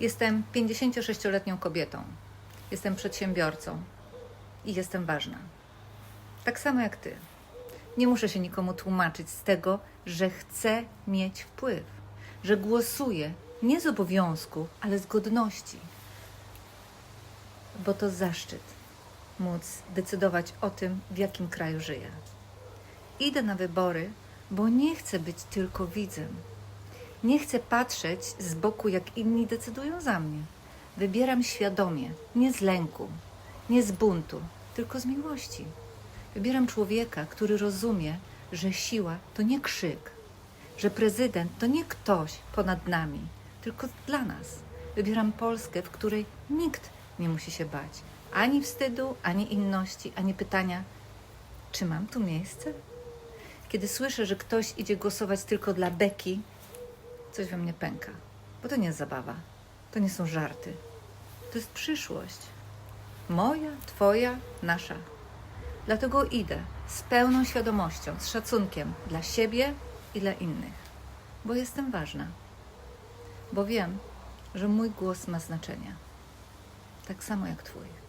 Jestem 56-letnią kobietą. Jestem przedsiębiorcą i jestem ważna. Tak samo jak ty. Nie muszę się nikomu tłumaczyć z tego, że chcę mieć wpływ, że głosuję nie z obowiązku, ale z godności. Bo to zaszczyt móc decydować o tym, w jakim kraju żyję. Idę na wybory, bo nie chcę być tylko widzem. Nie chcę patrzeć z boku, jak inni decydują za mnie. Wybieram świadomie, nie z lęku, nie z buntu, tylko z miłości. Wybieram człowieka, który rozumie, że siła to nie krzyk, że prezydent to nie ktoś ponad nami, tylko dla nas. Wybieram Polskę, w której nikt nie musi się bać ani wstydu, ani inności, ani pytania, czy mam tu miejsce? Kiedy słyszę, że ktoś idzie głosować tylko dla beki, coś we mnie pęka, bo to nie jest zabawa, to nie są żarty, to jest przyszłość. Moja, Twoja, nasza. Dlatego idę z pełną świadomością, z szacunkiem dla siebie i dla innych, bo jestem ważna, bo wiem, że mój głos ma znaczenie, tak samo jak Twój.